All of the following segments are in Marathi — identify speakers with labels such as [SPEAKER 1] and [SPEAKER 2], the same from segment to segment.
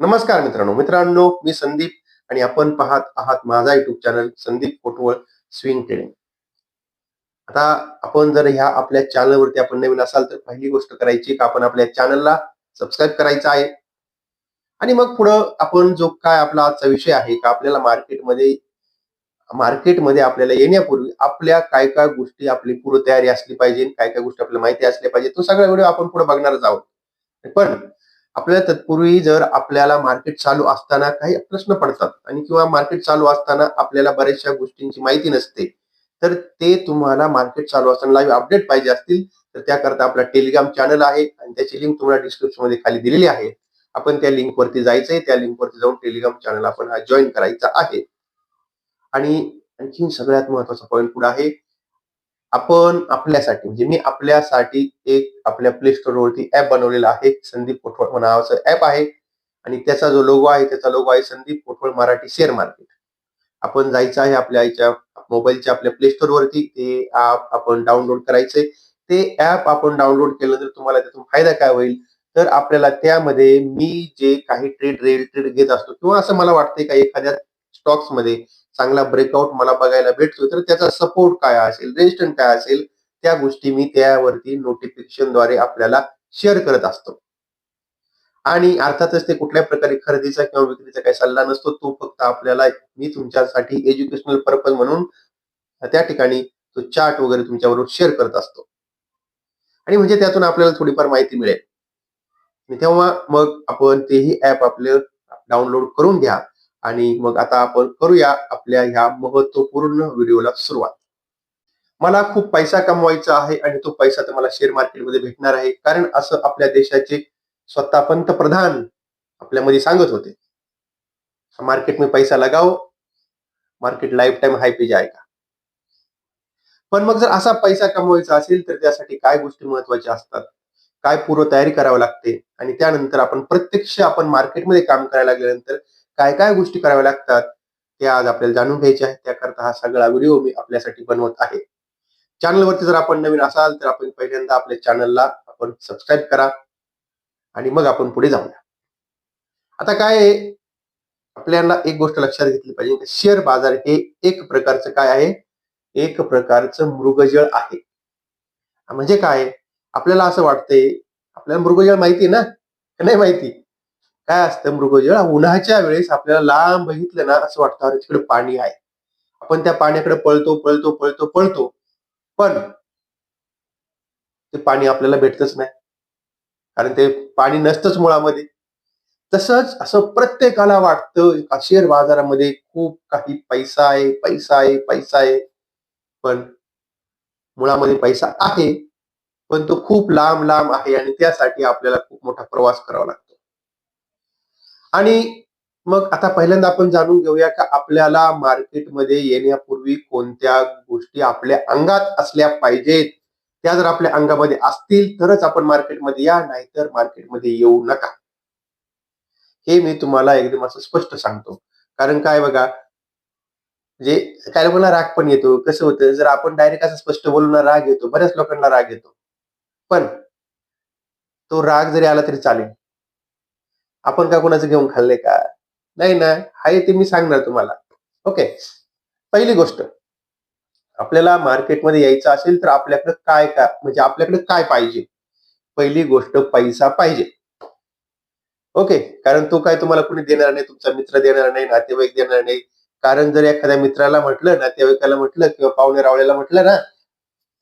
[SPEAKER 1] नमस्कार मित्रांनो. मित्रांनो मी संदीप आणि आपण पाहत आहात माझा YouTube channel Sandeep Kotwal swing trading आता आपण जर ह्या आपल्या चॅनलवरती आपण नवीन असाल तर पहिली गोष्ट करायची का आपण आपल्या चॅनलला सबस्क्राईब करायचं आहे. आणि मग पुढं आपण जो काय आपला आजचा विषय आहे का आपल्याला मार्केटमध्ये मार्केटमध्ये आपल्याला येण्यापूर्वी आपल्या काय काय गोष्टी आपली पूर्व तयारी असली पाहिजे काय काय गोष्टी आपल्याला माहिती असल्या पाहिजे तो सगळा व्हिडिओ आपण पुढे बघणारच आहोत. पण आपल्याला तत्पूर्वी जर आपल्याला मार्केट चालू असताना काही प्रश्न पडतात आणि किंवा मार्केट चालू असताना आपल्याला बऱ्याचशा गोष्टींची माहिती नसते तर ते तुम्हाला मार्केट चालू असताना लाईव्ह अपडेट पाहिजे असतील तर त्याकरता आपला टेलिग्राम चॅनल आहे आणि त्याची लिंक तुम्हाला डिस्क्रिप्शनमध्ये खाली दिलेली आहे. आपण त्या लिंक वरती जायचंय त्या लिंक वरती जाऊन टेलिग्राम चॅनल आपण हा जॉईन करायचा आहे. आणि आणखी सगळ्यात महत्त्वाचा पॉईंट पुढे आहे आपण आपल्यासाठी म्हणजे मी आपल्यासाठी एक आपल्या प्ले स्टोर वरती ऍप बनवलेला आहे संदीप पोठवळ नावाचं ऍप आहे. आणि त्याचा जो लोगो आहे त्याचा लोगो आहे संदीप पोठवळ मराठी शेअर मार्केट आपण जायचं आहे आपल्या आईच्या मोबाईलच्या आपल्या प्ले स्टोर वरती ते ऍप आपण डाउनलोड करायचंय. ते ऍप आपण डाउनलोड केलं तर तुम्हाला त्यातून फायदा काय होईल? तर आपल्याला त्यामध्ये मी जे काही ट्रेड रेल ट्रेड घेत असतो किंवा असं मला वाटतंय का एखाद्या स्टॉक्समध्ये चांगला ब्रेकआउट मला बघायला भेटतो तर त्याचा सपोर्ट काय असेल रेजिस्टन्स काय असेल त्या गोष्टी मी त्यावरती नोटिफिकेशनद्वारे आपल्याला शेअर करत असतो. आणि अर्थातच ते कुठल्या प्रकारे खरेदीचा किंवा विक्रीचा काही सल्ला नसतो तो फक्त आपल्याला मी तुमच्यासाठी एज्युकेशनल पर्पज म्हणून त्या ठिकाणी तो चार्ट वगैरे तुमच्याबरोबर शेअर करत असतो. आणि म्हणजे त्यातून आपल्याला थोडीफार माहिती मिळेल. तेव्हा मग आपण तेही ऍप आपलं डाउनलोड करून घ्या. आणि मग आता आपण करूया आपल्या ह्या महत्त्वपूर्ण व्हिडिओला सुरुवात. मला खूप पैसा कमवायचा आहे आणि तो पैसा तर मला शेअर मार्केटमध्ये भेटणार आहे. कारण असं आपल्या देशाचे स्वतः पंतप्रधान आपल्यामध्ये सांगत होते. मार्केट में पैसा लगाओ मार्केट लाईफ टाईम हाय पे जायगा पण मग जर असा पैसा कमवायचा असेल तर त्यासाठी काय गोष्टी महत्त्वाच्या असतात? काय पूर्व तयारी करावी लागते? आणि त्यानंतर आपण प्रत्यक्ष आपण मार्केटमध्ये काम करायला लागल्यानंतर काय काय गोष्टी कराव्या लागतात ते आज आपल्याला जाणून घ्यायचे आहे. त्याकरता हा सगळा व्हिडिओ मी आपल्यासाठी बनवत आहे. चॅनलवरती जर आपण नवीन असाल तर आपण पहिल्यांदा आपल्या चॅनलला आपण सबस्क्राईब करा आणि मग आपण पुढे जाऊया. आता काय आपल्याला एक गोष्ट लक्षात घेतली पाहिजे शेअर बाजार हे एक प्रकारचं काय आहे? एक प्रकारचं मृगजळ आहे. म्हणजे काय? आपल्याला असं वाटतंय आपल्याला मृगजळ माहिती ना? नाही माहिती. काय असतं मृगजळ उन्हाच्या वेळेस आपल्याला लांब बघितलं ना असं वाटतं अरे तिकडे पाणी आहे. आपण त्या पाण्याकडे पळतो पळतो पळतो पळतो. पण ते पाणी आपल्याला भेटतच नाही. कारण ते पाणी नसतंच मुळामध्ये. तसंच असं प्रत्येकाला वाटतं शेअर बाजारामध्ये खूप काही पैसा आहे पैसा आहे पैसा आहे. पण मुळामध्ये पैसा आहे पण तो खूप लांब लांब आहे आणि त्यासाठी आपल्याला खूप मोठा प्रवास करावा लागतो. आणि मग आता पहिल्यांदा आपण जाणून घेऊया का आपल्याला मार्केटमध्ये येण्यापूर्वी कोणत्या गोष्टी आपल्या अंगात असल्या पाहिजेत? त्या जर आपल्या अंगामध्ये असतील तरच आपण मार्केटमध्ये या नाहीतर मार्केटमध्ये येऊ नका. हे मी तुम्हाला एकदम असं स्पष्ट सांगतो. कारण काय बघा जे काय लोकांना राग पण येतो. कसं होतं जर आपण डायरेक्ट असं स्पष्ट बोलून राग येतो बऱ्याच लोकांना राग येतो. पण तो राग जरी आला तरी चालेल. आपण का कोणाचं घेऊन खाल्ले का? नाही ना हाय ते मी सांगणार तुम्हाला. ओके पहिली गोष्ट आपल्याला मार्केटमध्ये यायचं असेल तर आपल्याकडे काय काय म्हणजे आपल्याकडे काय पाहिजे? पहिली गोष्ट पैसा पाहिजे. ओके कारण तो काय तुम्हाला कुणी देणार नाही तुमचा मित्र देणार नाही नातेवाईक देणार नाही. कारण जर एखाद्या मित्राला म्हटलं नातेवाईकाला म्हटलं किंवा पाहुणे रावळ्याला म्हटलं ना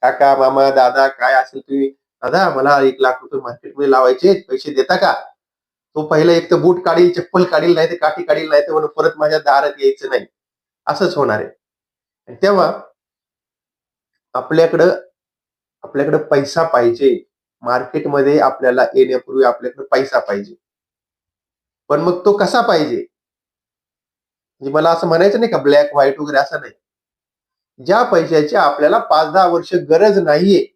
[SPEAKER 1] काका मामा दादा काय असेल तुम्ही? दादा मला एक लाख रुपये मार्केटमध्ये लावायचे पैसे देता का? तो पहिला एक तर बूट काढील चप्पल काढील नाही तर काठी काढील नाही तर म्हणून परत माझ्या दारात यायचं नाही. असंच होणार आहे. तेव्हा आपल्याकडं आपल्याकडं पैसा पाहिजे. मार्केटमध्ये आपल्याला येण्यापूर्वी आपल्याकडे पैसा पाहिजे. पण मग तो कसा पाहिजे? म्हणजे मला असं म्हणायचं नाही का ब्लॅक व्हाईट वगैरे असं नाही. ज्या पैशाची आपल्याला पाच दहा वर्ष गरज नाहीये.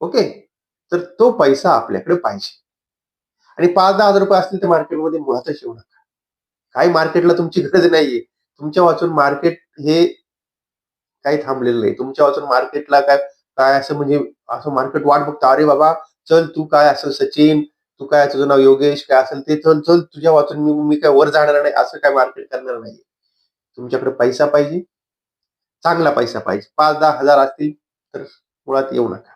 [SPEAKER 1] ओके? तर तो पैसा आपल्याकडे पाहिजे. आणि पाच दहा हजार रुपये असतील तर मार्केटमध्ये मुळात येऊ नका काही मार्केटला तुमची गरज नाहीये. तुमच्या वाचून मार्केट हे काही थांबलेलं नाही. तुमच्या वाचून मार्केटला काय काय असं म्हणजे असं मार्केट वाट बघता अरे बाबा चल तू काय असं सचिन तू काय तुझं नाव योगेश काय असेल ते चल चल तुझ्या वाचून मी मी काय वर जाणार नाही असं काय मार्केट करणार नाही तुमच्याकडे पैसा पाहिजे. चांगला पैसा पाहिजे. पाच दहा हजार असतील तर मुळात येऊ नका.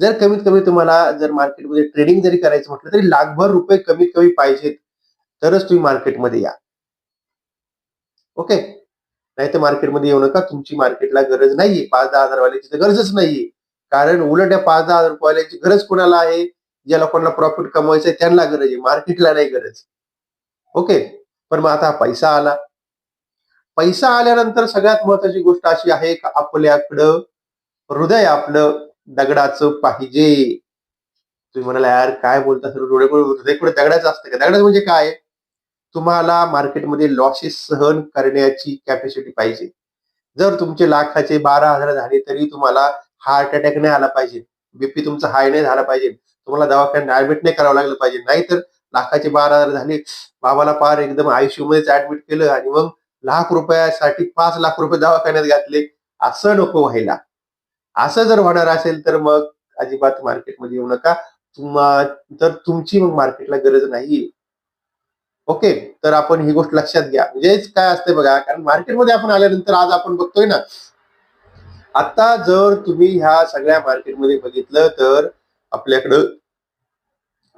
[SPEAKER 1] जर कमीत कमी तुम्हाला जर मार्केटमध्ये ट्रेडिंग जरी करायचं म्हटलं तरी लाखभर रुपये कमीत कमी पाहिजेत तरच तुम्ही मार्केटमध्ये या. ओके? नाही तर मार्केटमध्ये येऊ नका तुमची मार्केटला गरज नाहीये पाच दहा हजार वाल्याची तर गरजच नाहीये. कारण उलट या पाच दहा हजार रुपयाची गरज कोणाला आहे? ज्या लोकांना प्रॉफिट कमवायचं आहे त्यांना गरज आहे मार्केटला नाही गरज. ओके? पण मग आता पैसा आला. पैसा आल्यानंतर सगळ्यात महत्वाची गोष्ट अशी आहे का आपल्याकडं हृदय आपलं. दगडाचं पाहिजे. तुम्ही म्हणाला यार काय बोलता? सर डोळे हृदय दगडाचं असतं का? दगडाचं म्हणजे काय? तुम्हाला मार्केटमध्ये लॉसेस सहन करण्याची कॅपॅसिटी पाहिजे. जर तुमचे लाखाचे बारा हजार झाले तरी तुम्हाला हार्ट अटॅक नाही आला पाहिजे. बीपी तुमचा हाय नाही झाला पाहिजे. तुम्हाला दवाखान्यात ऍडमिट नाही करावं लागलं पाहिजे. नाहीतर लाखाचे बारा हजार झाले बाबाला पार एकदम आयसीयू मध्येच ऍडमिट केलं आणि मग लाख रुपयासाठी पाच लाख रुपये दवाखान्यात घातले. असं नको व्हायला. असं जर होणार असेल तर मग अजिबात मार्केटमध्ये येऊ नका. तुम्हा तर तुमची मग मार्केटला गरज नाही. ओके तर आपण ही गोष्ट लक्षात घ्या. म्हणजेच काय असते बघा कारण मार्केटमध्ये आपण आल्यानंतर आज आपण बघतोय ना. आता जर तुम्ही ह्या सगळ्या मार्केटमध्ये बघितलं तर आपल्याकडं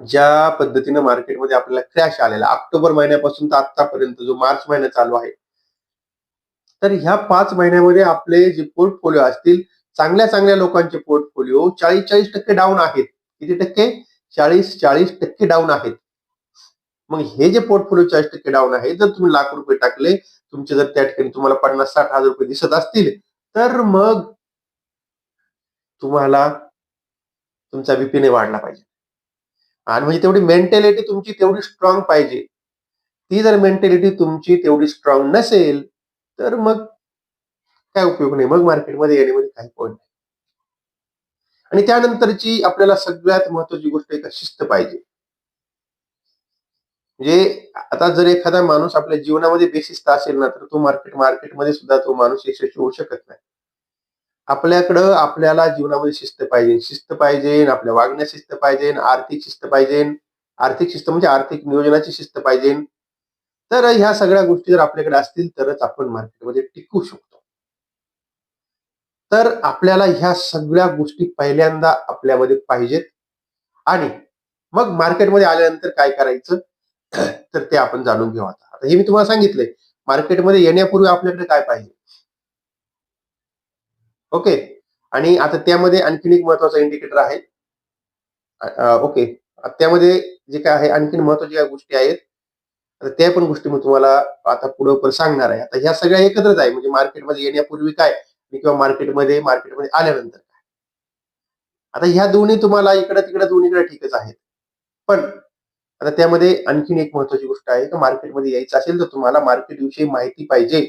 [SPEAKER 1] ज्या पद्धतीनं मार्केटमध्ये आपल्याला क्रॅश आलेला ऑक्टोबर महिन्यापासून तर आतापर्यंत जो मार्च महिना चालू आहे. तर ह्या पाच महिन्यामध्ये आपले जे पोर्टफोलिओ असतील चांगल्या चांगल्या लोकांचे पोर्टफोलिओ चाळीस चाळीस टक्के डाऊन आहेत. किती टक्के? चाळीस चाळीस टक्के डाऊन आहेत. मग हे जे पोर्टफोलिओ चाळीस टक्के डाऊन आहे जर तुम्ही लाख रुपये टाकले तुमचे जर त्या ठिकाणी तुम्हाला पन्नास साठ हजार रुपये दिसत असतील तर मग तुम्हाला तुमचा बीपीने वाढला पाहिजे. आणि म्हणजे तेवढी मेंटॅलिटी तुमची तेवढी स्ट्रॉंग पाहिजे. ती जर मेंटॅलिटी तुमची तेवढी स्ट्रॉंग नसेल तर मग काय उपयोग नाही. मग मार्केटमध्ये येण्यामध्ये काही पॉईंट नाही. आणि त्यानंतरची आपल्याला सगळ्यात महत्वाची गोष्ट एक शिस्त पाहिजे. म्हणजे आता जर एखादा माणूस आपल्या जीवनामध्ये बेशिस्त असेल ना तर तो मार्केट मार्केटमध्ये सुद्धा तो माणूस यशस्वी होऊ शकत नाही. आपल्याकडं आपल्याला जीवनामध्ये शिस्त पाहिजे. शिस्त पाहिजे आपल्या वागण्यात शिस्त पाहिजे आर्थिक शिस्त पाहिजे. आर्थिक शिस्त म्हणजे आर्थिक नियोजनाची शिस्त पाहिजे. तर ह्या सगळ्या गोष्टी जर आपल्याकडे असतील तरच आपण मार्केटमध्ये टिकू शकतो. तर आपल्याला ह्या सगळ्या गोष्टी पहिल्यांदा आपल्यामध्ये पाहिजेत. आणि मग मार्केटमध्ये आल्यानंतर काय करायचं? तर ते आपण जाणून घेऊ आता. आता हे मी तुम्हाला सांगितलंय मार्केटमध्ये येण्यापूर्वी आपल्याकडे काय पाहिजे? ओके. आणि आता त्यामध्ये आणखीन एक महत्त्वाचा इंडिकेटर आहे. ओके. त्यामध्ये जे काय आहे आणखीन महत्त्वाच्या गोष्टी आहेत. तर त्या पण गोष्टी मी तुम्हाला आता पुढे पण सांगणार आहे. आता ह्या सगळ्या एकत्रच आहे. म्हणजे मार्केटमध्ये येण्यापूर्वी काय? किंवा मार्केटमध्ये मार्केटमध्ये आल्यानंतर काय? आता ह्या दोन्ही तुम्हाला इकडे तिकडे दोन्हीकडे ठीकच आहेत. पण आता त्यामध्ये आणखीन एक महत्वाची गोष्ट आहे की मार्केटमध्ये यायचं असेल तर तुम्हाला मार्केटविषयी माहिती पाहिजे.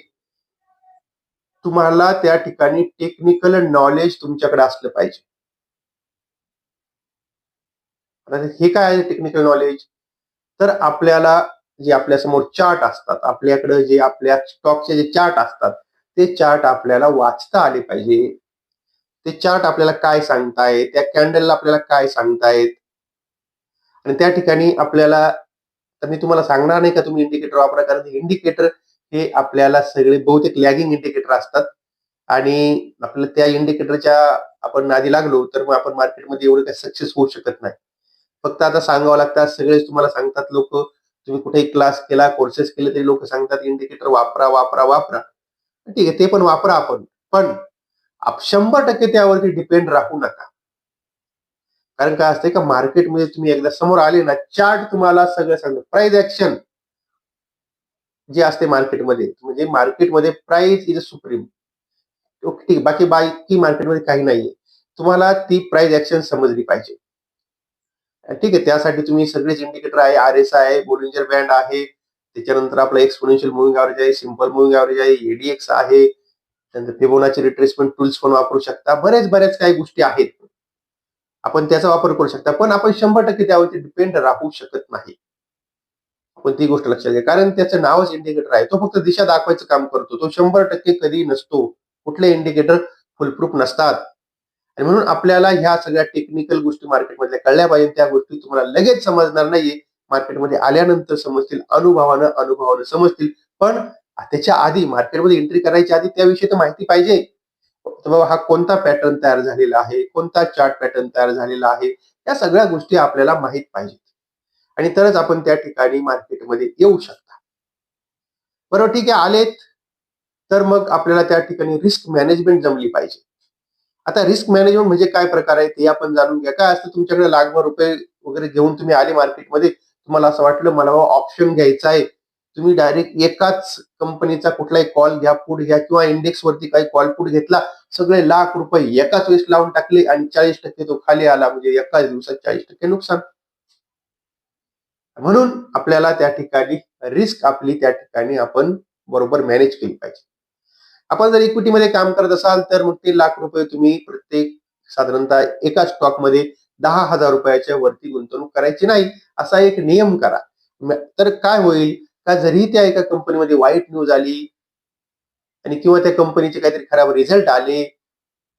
[SPEAKER 1] तुम्हाला त्या ठिकाणी टेक्निकल नॉलेज तुमच्याकडे असलं पाहिजे. हे काय आहे टेक्निकल नॉलेज तर आपल्याला जे आपल्यासमोर चार्ट असतात आपल्याकडे जे आपल्या स्टॉकचे जे चार्ट असतात ते चार्ट आपल्याला वाचता आले पाहिजे. ते चार्ट आपल्याला काय सांगतायत त्या कॅन्डलला आपल्याला काय सांगतायत? आणि त्या ठिकाणी आपल्याला तर मी तुम्हाला सांगणार नाही का तुम्ही इंडिकेटर वापरा? कारण इंडिकेटर हे आपल्याला सगळे बहुतेक लॅगिंग इंडिकेटर असतात. आणि आपल्याला त्या इंडिकेटरच्या आपण नादी लागलो तर मग आपण मार्केटमध्ये एवढं काही सक्सेस होऊ शकत नाही. फक्त आता सांगावं लागतात सगळेच तुम्हाला सांगतात लोक तुम्ही कुठेही क्लास केला कोर्सेस केले तरी लोक सांगतात इंडिकेटर वापरा वापरा वापरा. ठीक आहे ते पण वापरा आपण. पण शंभर टक्के त्यावरती डिपेंड राहू नका. कारण काय असतंय का मार्केटमध्ये तुम्ही एकदा समोर आले ना चार्ट तुम्हाला सगळं सांगतो. प्राइस ऍक्शन जे असते मार्केटमध्ये म्हणजे मार्केटमध्ये प्राइस इज अ सुप्रीम ठीक बाकी बाकी मार्केटमध्ये काही नाहीये. तुम्हाला ती प्राइस ऍक्शन समजली पाहिजे. ठीक आहे त्यासाठी तुम्ही सगळेच इंडिकेटर आहे आर एस आहे बोलिंजर बँड आहे त्याच्यानंतर आपला एक्सपोनेन्शियल मुव्हिंग ऍव्हरेज आहे सिंपल मुव्हिंग ऍव्हरेज आहे एडीएक्स आहे. त्यानंतर फिबोनाची रिट्रेसमेंट टूल्स पण वापरू शकता. बऱ्याच बऱ्याच काही गोष्टी आहेत. आपण त्याचा वापर करू शकता. पण आपण शंभर टक्के त्यावरती डिपेंड राहू शकत नाही. आपण ती गोष्ट लक्षात घ्या. कारण त्याचं नावच इंडिकेटर आहे. तो फक्त दिशा दाखवायचं काम करतो. तो शंभर टक्के कधी नसतो. कुठले इंडिकेटर फुलप्रूफ नसतात. आणि म्हणून आपल्याला ह्या सगळ्या टेक्निकल गोष्टी मार्केटमधल्या कळल्या पाहिजे त्या गोष्टी तुम्हाला लगेच समजणार नाहीये. मार्केटमध्ये आल्यानंतर समजतील अनुभवानं अनुभवानं समजतील. पण त्याच्या आधी मार्केटमध्ये एंट्री करायच्या आधी त्याविषयी तर माहिती पाहिजे. बाबा हा कोणता पॅटर्न तयार झालेला आहे? कोणता चार्ट पॅटर्न तयार झालेला आहे? या सगळ्या गोष्टी आपल्याला माहीत पाहिजेत. आणि तरच आपण त्या ठिकाणी मार्केटमध्ये येऊ शकता. बरोबर ठीक आहे आलेत. तर मग आपल्याला त्या ठिकाणी रिस्क मॅनेजमेंट जमली पाहिजे. आता रिस्क मॅनेजमेंट म्हणजे काय प्रकार आहे ते आपण जाणून घ्या. काय असतं तुमच्याकडे लाखभर रुपये वगैरे घेऊन तुम्ही आले मार्केटमध्ये तुम्हाला असं वाटलं मला ऑप्शन घ्यायचा आहे. तुम्ही डायरेक्ट एकाच कंपनीचा कुठलाही कॉल घ्या पुढे घ्या किंवा इंडेक्स वरती काही कॉल पुढे घेतला सगळे लाख रुपये एकाच वेळेस लावून टाकले आणि चाळीस टक्के तो खाली आला म्हणजे एकाच दिवसात चाळीस टक्के नुकसान. म्हणून आपल्याला त्या ठिकाणी रिस्क आपली त्या ठिकाणी आपण बरोबर मॅनेज केली पाहिजे. आपण जर इक्विटीमध्ये काम करत असाल तर मग ते लाख रुपये तुम्ही प्रत्येक साधारणतः एका स्टॉकमध्ये दहा हजार रुपयाच्या वरती गुंतवणूक करायची नाही. असा एक नियम करा. तर काय होईल? का जरी त्या एका कंपनीमध्ये वाईट न्यूज आली आणि किंवा त्या कंपनीचे काहीतरी खराब रिझल्ट आले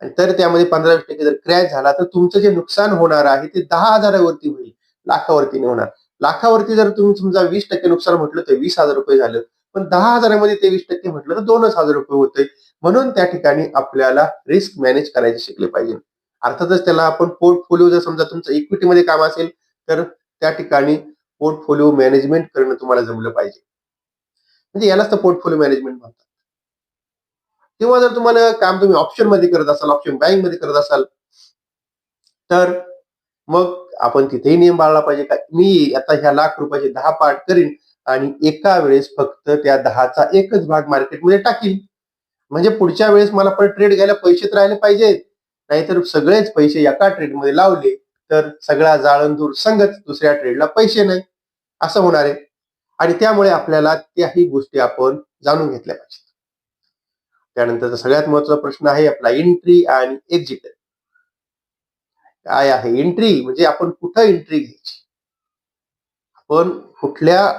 [SPEAKER 1] आणि तर त्यामध्ये पंधरा वीस टक्के जर क्रॅश झाला तर तुमचं जे नुकसान होणार आहे ते दहा हजारावरती होईल. लाखावरती नाही होणार. लाखावरती जर तुम्ही समजा वीस टक्के नुकसान म्हटलं तर वीस हजार रुपये झालं. पण दहा हजारामध्ये ते वीस टक्के म्हटलं तर दोनच हजार रुपये होते म्हणून त्या ठिकाणी आपल्याला रिस्क मॅनेज करायचे शिकले पाहिजे. अर्थातच त्याला आपण पोर्टफोलिओ जर समजा तुमचं इक्विटीमध्ये काम असेल तर त्या ठिकाणी पोर्टफोलिओ मॅनेजमेंट करणं तुम्हाला जमलं पाहिजे. म्हणजे यालाच तर पोर्टफोलिओ मॅनेजमेंट म्हणतात. किंवा जर तुम्हाला काम तुम्ही ऑप्शनमध्ये करत असाल ऑप्शन बँकमध्ये करत असाल तर मग आपण तिथेही नियम पाळला पाहिजे का? मी आता ह्या लाख रुपयाचे दहा पार्ट करीन आणि एका वेळेस फक्त त्या दहाचा एकच भाग मार्केटमध्ये टाकील म्हणजे पुढच्या वेळेस मला पण ट्रेड घ्यायला पैसेच राहिले पाहिजेत. नाहीतर सगळेच पैसे एका ट्रेडमध्ये लावले तर सगळा जाळंदूर संघच दुसऱ्या ट्रेडला पैसे नाही. असं होणार आहे. आणि त्यामुळे आपल्याला त्याही गोष्टी आपण जाणून घेतल्या पाहिजेत. त्यानंतरचा सगळ्यात महत्त्वाचा प्रश्न आहे आपला एंट्री आणि एक्झिट काय आहे? एंट्री म्हणजे आपण कुठं एंट्री घ्यायची? आपण कुठल्या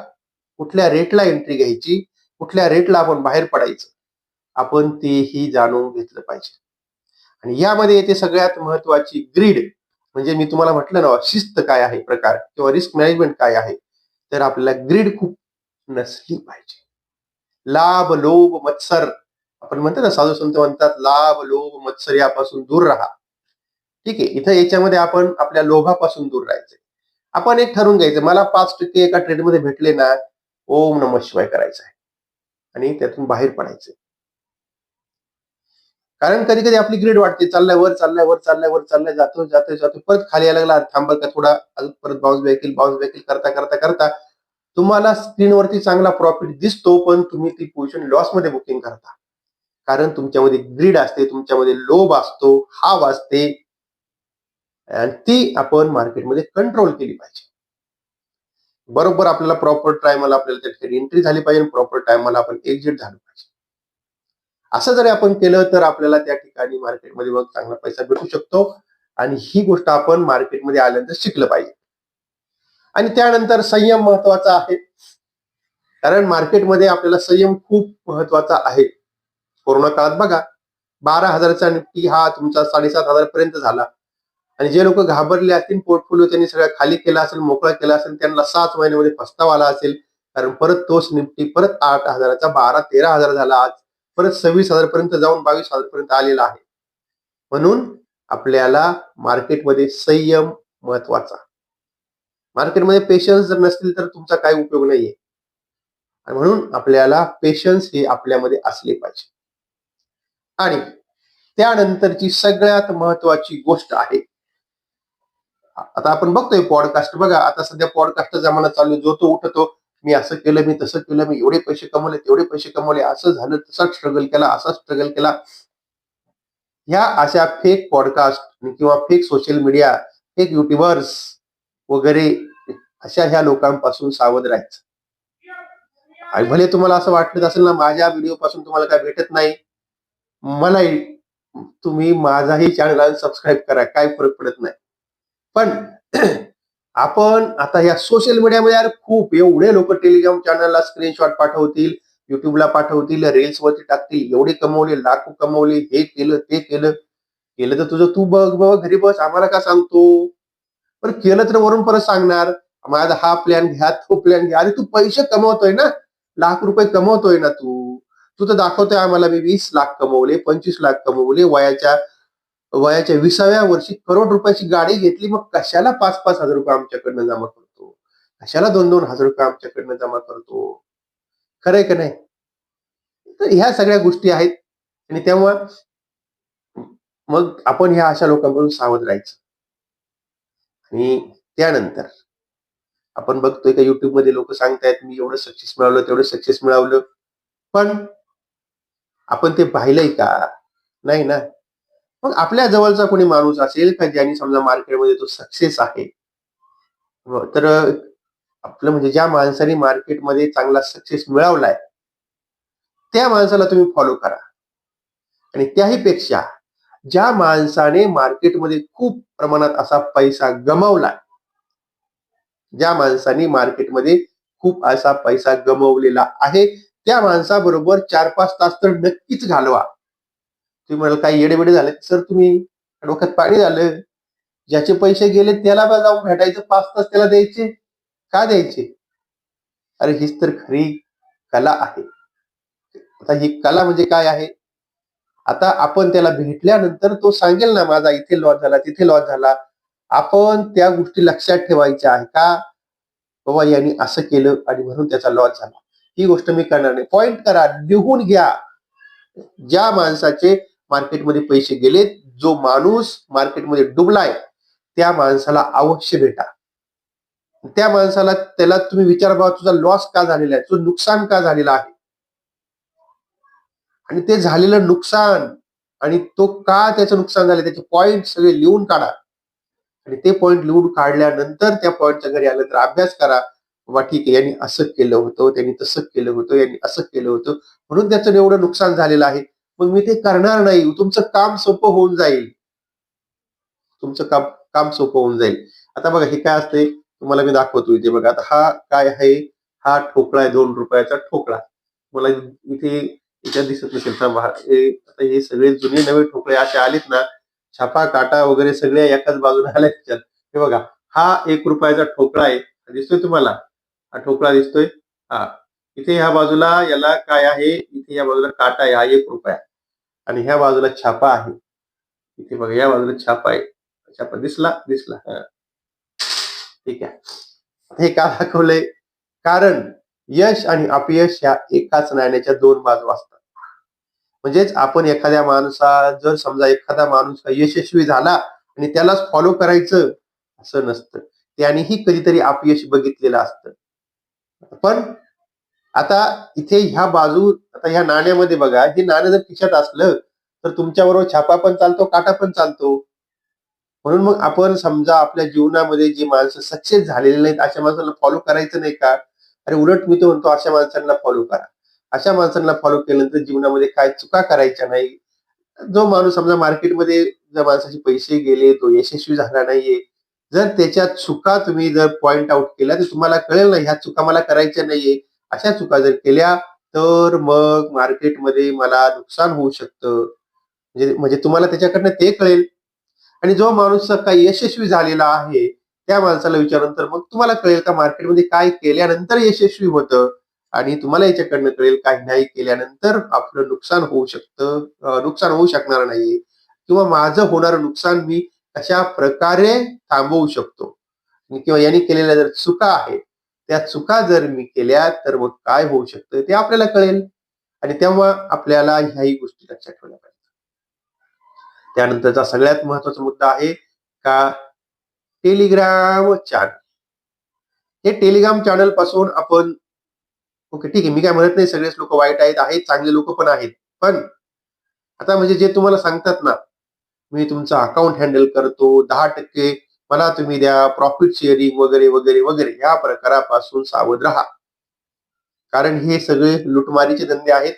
[SPEAKER 1] कुठल्या रेटला एंट्री घ्यायची? कुठल्या रेटला आपण बाहेर पडायचं? आपण तेही जाणून घेतलं पाहिजे. आणि यामध्ये येते सगळ्यात महत्वाची ग्रीड म्हणजे मी तुम्हाला म्हटलं ना शिस्त काय आहे प्रकार किंवा रिस्क मॅनेजमेंट काय आहे तर आपल्याला ग्रीड खूप नसली पाहिजे. लाभ लोभ मत्सर आपण म्हणतो ना साधू संत म्हणतात लाभ लोभ मत्सर यापासून दूर राहा. ठीक आहे इथं याच्यामध्ये आपण आपल्या लोभापासून दूर राहायचं आपण एक ठरवून घ्यायचं मला पाच टक्के एका ट्रेडमध्ये भेटले ना ओम नम शिवाय करायचं आहे आणि त्यातून बाहेर पडायचंय. कारण कधी कधी आपली ग्रेड वाटते चाललाय वर चाललाय वर चाललाय वर चाललाय जातो जातो जातो परत खाली यायला लागला थांबल का थोडा परत बाउन्स बॅक बाउन्स बॅक करता करता करता. तुम्हाला स्क्रीनवरती चांगला प्रॉफिट दिसतो पण तुम्ही ती पोझिशन लॉसमध्ये बुकिंग करता. कारण तुमच्यामध्ये ग्रीड असते तुमच्यामध्ये लोभ असतो हाव असते. आणि ती आपण मार्केटमध्ये कंट्रोल केली पाहिजे. बरोबर आपल्याला प्रॉपर टायमाला आपल्याला त्या ठिकाणी एंट्री झाली पाहिजे प्रॉपर टायमाला आपण एक्झिट झालं पाहिजे. असं जरी आपण केलं तर आपल्याला त्या ठिकाणी मार्केटमध्ये मग चांगला पैसा भेटू शकतो. आणि ही गोष्ट आपण मार्केटमध्ये आल्यानंतर शिकलं पाहिजे. आणि त्यानंतर संयम महत्त्वाचा आहे. कारण मार्केटमध्ये आपल्याला संयम खूप महत्त्वाचा आहे. कोरोना काळात बघा बारा हजारचा निफ्टी हा तुमचा साडेसात हजार पर्यंत झाला. आणि जे लोक घाबरले असतील पोर्टफोलिओ त्यांनी सगळ्या खाली केला असेल मोकळा केला असेल त्यांना सात महिन्यामध्ये पस्तावा आला असेल. कारण परत तोच निफ्टी परत आठ हजाराचा बारा तेरा हजार झाला आज. परत सव्वीस हजार पर्यंत जाऊन बावीस हजार पर्यंत आलेला आहे. म्हणून आपल्याला मार्केटमध्ये संयम महत्त्वाचा मार्केटमध्ये पेशन्स जर नसतील तर तुमचा काही उपयोग नाहीये. म्हणून आपल्याला पेशन्स हे आपल्यामध्ये असले पाहिजे. आणि त्यानंतरची सगळ्यात महत्वाची गोष्ट आहे. आता आपण बघतोय पॉडकास्ट बघा आता सध्या पॉडकास्टचा जमाना चालू जो तो उठतो मी असं केलं मी तसं केलं मी एवढे पैसे कमवले तेवढे पैसे कमवले असं झालं तसा स्ट्रगल केला असा स्ट्रगल केला. ह्या अशा फेक पॉडकास्ट किंवा fake social media fake YouTubers वगैरे अशा ह्या लोकांपासून सावध राहायचं. आणि भले तुम्हाला असं वाटत असेल ना माझ्या व्हिडिओ पासून तुम्हाला काय भेटत नाही मलाही तुम्ही माझाही चॅनल सबस्क्राईब करा काय फरक पडत नाही. पण आपण आता या सोशल मीडियामध्ये यार खूप एवढे लोक टेलिग्राम चॅनलला स्क्रीनशॉट पाठवतील युट्यूबला पाठवतील रील्स वरती टाकतील एवढे कमवले लाखो कमवले हे केलं ते केलं. केलं तर तुझं तू बघ बाबा घरी बस आम्हाला का सांगतो? पण केलं तर वरून परत सांगणार. माझा हा प्लॅन घ्या तो प्लॅन घ्या. अरे तू पैसे कमवतोय ना? लाख रुपये कमवतोय ना तू? तू तर दाखवतोय आम्हाला मी वीस लाख कमवले पंचवीस लाख कमवले वयाच्या वयाच्या विसाव्या वर्षी करोड रुपयाची गाडी घेतली मग कशाला पाच पाच हजार रुपये आमच्याकडनं जमा करतो? कशाला दोन दोन हजार रुपये आमच्याकडनं जमा करतो? खरंय का नाही? तर ह्या सगळ्या गोष्टी आहेत. आणि तेव्हा मग आपण ह्या अशा लोकांकडून सावध राहायचं. आणि त्यानंतर आपण बघतोय का युट्यूबमध्ये लोक सांगतायत मी एवढं सक्सेस मिळवलं तेवढं सक्सेस मिळवलं. पण आपण ते पाहिलंय का? नाही ना? मग आपल्या जवळचा कोणी माणूस असेल का ज्यांनी समजा मार्केटमध्ये तो सक्सेस आहे? तर आपलं म्हणजे ज्या माणसाने मार्केटमध्ये चांगला सक्सेस मिळवलाय त्या माणसाला तुम्ही फॉलो करा. आणि त्याही पेक्षा ज्या माणसाने मार्केटमध्ये खूप प्रमाणात असा पैसा गमावला ज्या माणसाने मार्केटमध्ये खूप असा पैसा गमवलेला आहे त्या माणसाबरोबर चार पाच तास तर नक्कीच घालवा. तुम्ही म्हणाल काही येडेबेडे झाले. सर तुम्ही डोक्यात पाणी झालं. ज्याचे पैसे गेले त्याला जाऊन भेटायचं. पाच तास त्याला द्यायचे. का द्यायचे? अरे हीच तर खरी कला आहे. आता ही कला म्हणजे काय आहे? आता आपण त्याला भेटल्यानंतर तो सांगेल ना माझा इथे लॉस झाला तिथे लॉस झाला. आपण त्या गोष्टी लक्षात ठेवायच्या आहे का? बाबा यांनी असं केलं आणि म्हणून त्याचा लॉस झाला. ही गोष्ट मी करणार नाही. पॉइंट करा लिहून घ्या. ज्या माणसाचे मार्केटमध्ये पैसे गेलेत जो माणूस मार्केटमध्ये डुबलाय त्या माणसाला अवश्य भेटा. त्या माणसाला त्याला तुम्ही विचार बघा तुझा लॉस का झालेला आहे? तुझं नुकसान का झालेलं आहे? आणि ते झालेलं नुकसान आणि तो का त्याचं नुकसान झालं त्याचे पॉइंट सगळे लिहून काढा. आणि ते पॉइंट लिहून काढल्यानंतर त्या पॉइंटच्या घरी आलं तर अभ्यास करा. वा ठीक आहे यांनी असं केलं होतं त्यांनी तसं केलं होतं यांनी असं केलं होतं. म्हणून त्याचं एवढं नुकसान झालेलं आहे. मग मी ते करणार नाही. तुमचं काम सोपं होऊन जाईल. तुमचं काम काम सोपं होऊन जाईल. आता बघा हे काय असते तुम्हाला मी दाखवतो इथे बघा. आता हा काय आहे? हा ठोकळा आहे दोन रुपयाचा ठोकळा. मला इथे याच्यात दिसत नसेल. थांबा हे आता हे सगळे जुने नवे ठोकळे असे आलेत ना छापा काटा वगैरे सगळे एकाच बाजूला आल्या त्याच्यात हे बघा हा एक रुपयाचा ठोकळा आहे. दिसतोय तुम्हाला? हा ठोकळा दिसतोय? हा. इथे ह्या बाजूला याला काय आहे? इथे या बाजूला काटा आहे. हा एक रुपया आणि ह्या बाजूला छापा आहे. इथे बघा या बाजूला छापा आहे. छापा दिसला? दिसला. हा. ठीक आहे. हे का दाखवलंय? कारण यश आणि अपयश ह्या एकाच नाण्याच्या दोन बाजू असतात. म्हणजेच आपण एखाद्या माणसा जर समजा एखादा माणूस यशस्वी झाला आणि त्यालाच फॉलो करायचं असं नसतं. त्यानेही कधीतरी अपयश बघितलेलं असतं. पण आता इथे ह्या बाजू आता ह्या नाण्यामध्ये बघा हे नाणं जर खिशात असलं तर तुमच्याबरोबर छापा पण चालतो काटा पण चालतो. म्हणून मग आपण समजा आपल्या जीवनामध्ये जी माणसं सक्सेस झालेली नाहीत अशा माणसांना फॉलो करायचं नाही का? अरे उलट मी तो म्हणतो अशा माणसांना फॉलो करा. अशा माणसांना फॉलो केल्यानंतर जीवनामध्ये काय चुका करायच्या नाही? जो माणूस समजा मार्केटमध्ये जर माणसाचे पैसे गेले तो यशस्वी झाला नाहीये. जर त्याच्या चुका तुम्ही जर पॉइंट आउट केला तर तुम्हाला कळेल ना ह्या चुका मला करायच्या नाहीये. अशा चुका जर केल्या तर मग मार्केटमध्ये मला नुकसान होऊ शकतं. म्हणजे म्हणजे तुम्हाला त्याच्याकडनं ते कळेल. आणि जो माणूस काही यशस्वी झालेला आहे त्या माणसाला विचारल्यानंतर मग तुम्हाला कळेल का मार्केटमध्ये काय केल्यानंतर यशस्वी होतं? आणि तुम्हाला याच्याकडनं कळेल काय नाही केल्यानंतर आपलं नुकसान होऊ शकतं नुकसान होऊ शकणार नाही. किंवा माझं होणारं नुकसान मी कशा प्रकारे थांबवू शकतो? किंवा यांनी केलेल्या जर चुका आहेत त्या चुका जर मी केल्या तर मग काय होऊ शकतं ते आपल्याला कळेल. आणि तेव्हा आपल्याला ह्याही गोष्टी लक्षात ठेवल्या पाहिजे त्यानंतरचा सगळ्यात महत्त्वाचा मुद्दा आहे का टेलिग्राम चॅनल हे टेलिग्राम चॅनलपासून आपण ओके ठीक आहे मी काय म्हणत नाही सगळेच लोक वाईट आहेत आहेत चांगले लोक पण आहेत. पण आता म्हणजे जे तुम्हाला सांगतात ना मी तुमचा अकाउंट हँडल करतो दहा टक्के मला तुम्ही द्या प्रॉफिट शेअरिंग वगैरे वगैरे वगैरे या प्रकारापासून सावध राहा. कारण हे सगळे लुटमारीचे धंदे आहेत.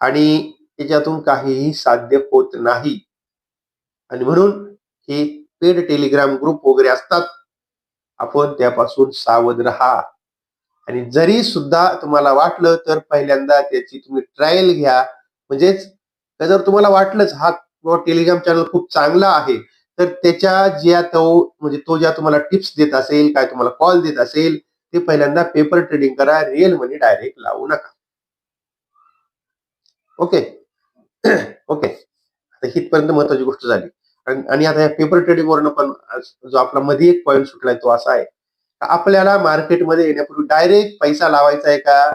[SPEAKER 1] आणि त्याच्यातून काहीही साध्य होत नाही. आणि म्हणून हे पेड टेलिग्राम ग्रुप वगैरे असतात आपण त्यापासून सावध राहा. आणि जरी सुद्धा तुम्हाला वाटलं तर पहिल्यांदा त्याची तुम्ही ट्रायल घ्या. म्हणजेच जर तुम्हाला वाटलंच हा टेलिग्राम चॅनल खूप चांगला आहे तर त्याच्या ज्या तो म्हणजे तो ज्या तुम्हाला टिप्स देत असेल काय तुम्हाला कॉल देत असेल ते पहिल्यांदा पेपर ट्रेडिंग करा रिअल मनी डायरेक्ट लावू नका. ओके ओके आता हितपर्यंत महत्वाची गोष्ट झाली. आणि आता या पेपर ट्रेडिंग वरनं पण जो आपला मध्ये एक पॉईंट सुटलाय तो असा आहे. आपल्याला मार्केटमध्ये येण्यापूर्वी डायरेक्ट पैसा लावायचा आहे का?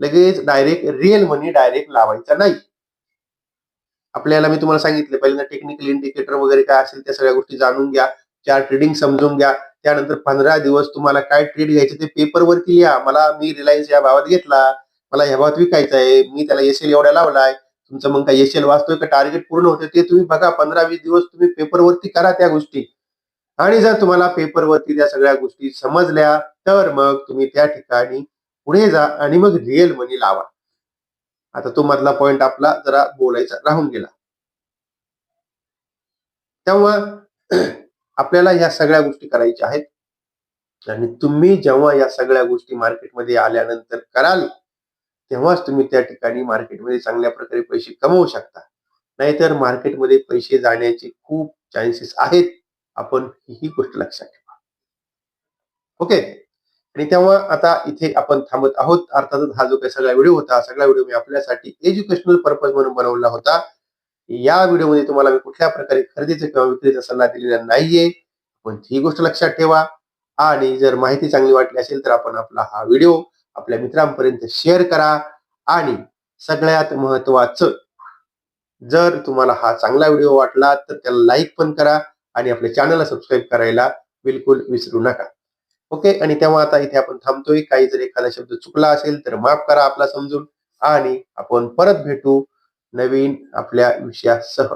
[SPEAKER 1] लगेच डायरेक्ट रिअल मनी डायरेक्ट लावायचा नाही. आपल्याला मी तुम्हाला सांगितलं पहिल्यांदा टेक्निकल इंडिकेटर वगैरे काय असेल त्या सगळ्या गोष्टी जाणून घ्या चार ट्रेडिंग समजून घ्या. त्यानंतर पंधरा दिवस तुम्हाला काय ट्रेड घ्यायचे ते पेपरवरती लिहा. मला मी रिलायन्स या भावात घेतला. मला ह्या भावात विकायचा आहे. मी त्याला एसएल एवढ्या लावलाय. तुमचं मग काय एसएल वाचतोय का टार्गेट पूर्ण होते ते तुम्ही बघा. पंधरा वीस दिवस तुम्ही पेपरवरती करा त्या गोष्टी. आणि जर तुम्हाला पेपरवरती त्या सगळ्या गोष्टी समजल्या तर मग तुम्ही त्या ठिकाणी पुढे जा आणि मग रिअल मनी लावा. आता तो मधला पॉइंट आपला जरा बोलायचा राहून गेला. तेव्हा आपल्याला ह्या सगळ्या गोष्टी करायच्या आहेत. आणि तुम्ही जेव्हा या सगळ्या गोष्टी मार्केटमध्ये आल्यानंतर कराल तेव्हाच तुम्ही त्या ठिकाणी मार्केटमध्ये चांगल्या प्रकारे पैसे कमवू शकता. नाहीतर मार्केटमध्ये पैसे जाण्याचे खूप चान्सेस आहेत. आपण ही गोष्ट लक्षात ठेवा. ओके आणि तेव्हा आता इथे आपण थांबत आहोत. अर्थातच हा जो काही सगळा व्हिडिओ होता सगळा व्हिडिओ मी आपल्यासाठी एज्युकेशनल पर्पज म्हणून बनवला होता. या व्हिडिओमध्ये तुम्हाला मी कुठल्या प्रकारे खरेदीचा किंवा विक्रीचा सल्ला दिलेला नाहीये. पण ही गोष्ट लक्षात ठेवा. आणि जर माहिती चांगली वाटली असेल तर आपण आपला हा व्हिडिओ आपल्या मित्रांपर्यंत शेअर करा. आणि सगळ्यात महत्वाचं जर तुम्हाला हा चांगला व्हिडिओ वाटला तर त्याला लाईक पण करा आणि आपल्या चॅनलला सबस्क्राईब करायला बिलकुल विसरू नका. ओके? आणि तेव्हा आता इथे आपण थांबतोय. काही जर एखादा शब्द चुकला असेल तर माफ करा आपला समजून. आणि आपण परत भेटू नवीन आपल्या विषयासह.